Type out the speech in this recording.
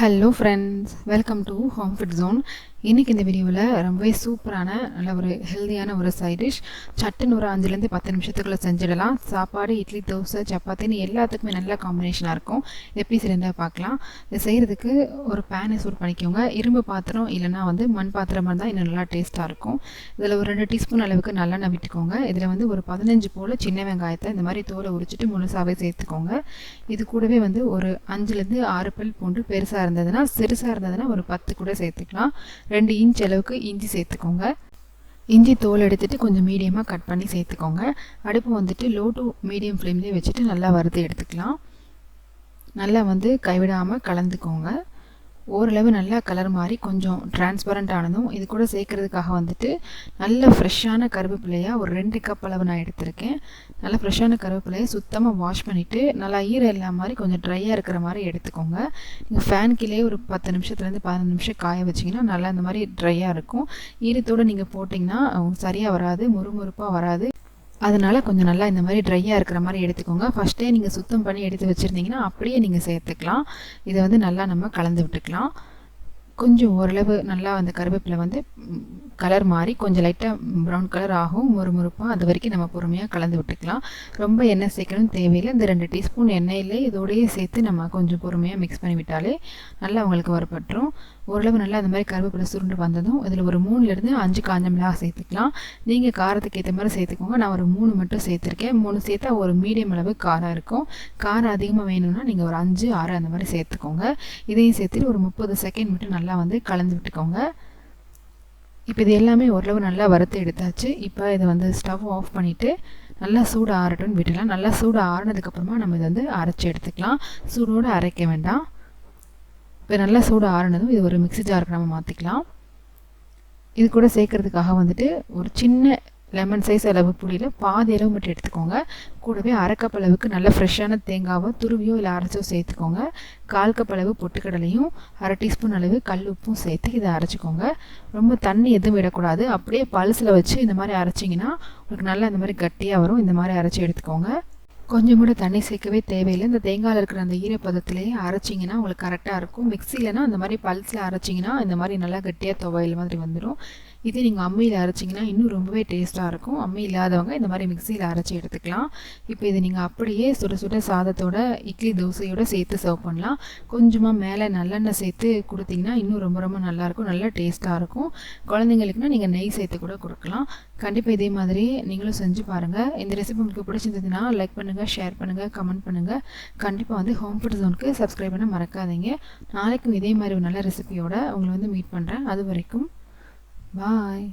Hello friends welcome to home fit zone இன்றைக்கி இந்த வீடியோவில் ரொம்பவே சூப்பரான நல்ல ஒரு ஹெல்த்தியான ஒரு சைட் டிஷ் சட்டுன்னு ஒரு அஞ்சுலேருந்து பத்து நிமிஷத்துக்குள்ளே செஞ்சிடலாம். சாப்பாடு இட்லி தோசை சப்பாத்தின்னு எல்லாத்துக்குமே நல்ல காம்பினேஷனாக இருக்கும். எப்படி சிலிண்டர் பார்க்கலாம். இது செய்கிறதுக்கு ஒரு பேனை சூட் பண்ணிக்கோங்க. இரும்பு பாத்திரம் இல்லைனா வந்து மண் பாத்திரமாக இருந்தால் இன்னும் நல்லா டேஸ்ட்டாக இருக்கும். இதில் ஒரு ரெண்டு டீஸ்பூன் அளவுக்கு நல்லெண்ணெய் விட்டுக்கோங்க. இதில் வந்து ஒரு பதினஞ்சு போல் சின்ன வெங்காயத்தை இந்த மாதிரி தோலை உரிச்சிட்டு முழுசாகவே சேர்த்துக்கோங்க. இது கூடவே வந்து ஒரு அஞ்சுலேருந்து ஆறு பல் பூண்டு பெருசாக இருந்ததுன்னா சிறுசாக இருந்ததுன்னா ஒரு பத்து கூட சேர்த்துக்கலாம். ரெண்டு இன்ச் அளவுக்கு இஞ்சி சேர்த்துக்கோங்க. இஞ்சி தோல் எடுத்துகிட்டு கொஞ்சம் மீடியமாக கட் பண்ணி சேர்த்துக்கோங்க. அடுப்பு வந்துட்டு லோ டு மீடியம் ஃப்ளேம்லேயே வச்சுட்டு நல்லா வறுத்து எடுத்துக்கலாம். நல்லா வந்து கைவிடாமல் கலந்துக்கோங்க. ஓரளவு நல்லா கலர் மாதிரி கொஞ்சம் டிரான்ஸ்பரண்ட் ஆனதும் இது கூட சேர்க்குறதுக்காக வந்துட்டு நல்ல ஃப்ரெஷ்ஷான கருவேப்பிலையாக ஒரு ரெண்டு கப் அளவு நான் எடுத்திருக்கேன். நல்லா ஃப்ரெஷ்ஷான கருவேப்பிலையை சுத்தமாக வாஷ் பண்ணிவிட்டு நல்லா ஈரம் இல்லாத மாதிரி கொஞ்சம் ட்ரையாக இருக்கிற மாதிரி எடுத்துக்கோங்க. நீங்கள் ஃபேன் கீழே ஒரு பத்து நிமிஷத்துலேருந்து பதினஞ்சு நிமிஷம் காய வச்சிங்கன்னா நல்லா இந்த மாதிரி ட்ரையாக இருக்கும். ஈரத்தோடு நீங்கள் போட்டிங்கன்னா சரியாக வராது முறுமுறுப்பாக வராது. அதனால் கொஞ்சம் நல்லா இந்த மாதிரி ட்ரையாக இருக்கிற மாதிரி எடுத்துக்கோங்க. ஃபஸ்ட்டே நீங்கள் சுத்தம் பண்ணி எடுத்து வச்சுருந்தீங்கன்னா அப்படியே நீங்கள் சேர்த்துக்கலாம். இதை வந்து நல்லா நம்ம கலந்து விட்டுக்கலாம். கொஞ்சம் ஓரளவு நல்லா அந்த கருவேப்பிலை வந்து கலர் மாறி கொஞ்சம் லைட்டாக ப்ரௌன் கலர் ஆகும் முறுமுறுப்பாக அது வரைக்கும் நம்ம பொறுமையாக கலந்து விட்டுக்கலாம். ரொம்ப எண்ணெய் சேர்க்கணும் தேவையில்லை. இந்த ரெண்டு டீஸ்பூன் எண்ணெயிலே இதோடையே சேர்த்து நம்ம கொஞ்சம் பொறுமையாக மிக்ஸ் பண்ணி விட்டாலே நல்லா உங்களுக்கு வரப்பட்டுரும் ஓரளவு நல்லா அந்த மாதிரி கருவேப்பிலை சுருண்டு வந்ததும் இதில் ஒரு மூணுலேருந்து அஞ்சு காஞ்ச மிளகா சேர்த்துக்கலாம். நீங்கள் காரத்துக்கு ஏற்ற மாதிரி சேர்த்துக்கோங்க. நான் ஒரு மூணு மட்டும் சேர்த்துருக்கேன். மூணு சேர்த்தா ஒரு மீடியம் அளவு காரம் இருக்கும். காரம் அதிகமாக வேணும்னா நீங்கள் ஒரு அஞ்சு ஆறு அந்த மாதிரி சேர்த்துக்கோங்க. இதையும் சேர்த்துட்டு ஒரு முப்பது செகண்ட் மட்டும் நல்லா வந்து கலந்து விட்டுக்கோங்க. இப்போ இது எல்லாமே ஓரளவு நல்லா வறுத்து எடுத்தாச்சு. இப்போ இதை வந்து ஸ்டவ் ஆஃப் பண்ணிவிட்டு நல்லா சூடு ஆறட்டும்னு விட்டுலாம் நல்லா சூடு ஆறினதுக்கப்புறமா நம்ம இதை வந்து அரைச்சி எடுத்துக்கலாம். சூடோடு அரைக்க வேண்டாம். இப்போ நல்லா சூடு ஆறினதும் இது ஒரு மிக்சி ஜாருக்கு நம்ம மாற்றிக்கலாம் இது கூட சேர்க்குறதுக்காக வந்துட்டு ஒரு சின்ன லெமன் சைஸ் அளவு புளியில் பாதி அளவு மட்டும் எடுத்துக்கோங்க. கூடவே அரைக்கப் அளவுக்கு நல்ல ஃப்ரெஷ்ஷான தேங்காவோ துருவியோ இல்லை அரைச்சோ சேர்த்துக்கோங்க. கால் கப் அளவு பொட்டுக்கடலையும் அரை டீஸ்பூன் அளவு கல் உப்பும் சேர்த்து இதை அரைச்சிக்கோங்க. ரொம்ப தண்ணி எதுவும் விடக்கூடாது. அப்படியே பல்ஸில் வச்சு இந்த மாதிரி அரைச்சிங்கன்னா உங்களுக்கு நல்லா இந்த மாதிரி கட்டியாக வரும். இந்த மாதிரி அரைச்சி எடுத்துக்கோங்க. கொஞ்சம் கூட தண்ணி சேர்க்கவே தேவையில்லை. இந்த தேங்காயில் இருக்கிற அந்த ஈரப்பதத்திலேயே அரைச்சிங்கன்னா உங்களுக்கு கரெக்டாக இருக்கும். மிக்சியிலனா அந்த மாதிரி பல்ஸில் அரைச்சிங்கன்னா இந்த மாதிரி நல்லா கட்டியாக துவையல் மாதிரி வந்துடும் இதே நீங்கள் அம்மியில் அரைச்சிங்கன்னா இன்னும் ரொம்பவே டேஸ்ட்டாக இருக்கும். அம்மி இல்லாதவங்க இந்த மாதிரி மிக்சியில் அரைச்சி எடுத்துக்கலாம். இப்போ இதை நீங்கள் அப்படியே சுட சுட சாதத்தோட இட்லி தோசையோடு சேர்த்து சர்வ் பண்ணலாம். கொஞ்சமாக மேலே நல்லெண்ணெய் சேர்த்து கொடுத்தீங்கன்னா இன்னும் ரொம்ப ரொம்ப நல்லாயிருக்கும் நல்லா டேஸ்ட்டாக இருக்கும். குழந்தைங்களுக்குனா நீங்கள் நெய் சேர்த்து கூட கொடுக்கலாம். கண்டிப்பாக இதே மாதிரி நீங்களும் செஞ்சு பாருங்கள் இந்த ரெசிபி உங்களுக்கு பிடிச்சிருந்ததுன்னா லைக் பண்ணுங்கள் ஷேர் பண்ணுங்கள் கமெண்ட் பண்ணுங்கள் கண்டிப்பாக வந்து ஹோம் ஃபுட் ஜோனுக்கு சப்ஸ்கிரைப் பண்ண மறக்காதீங்க. நாளைக்கும் இதே மாதிரி ஒரு நல்ல ரெசிபியோட உங்களை வந்து மீட் பண்ணுறேன் அது வரைக்கும் Bye.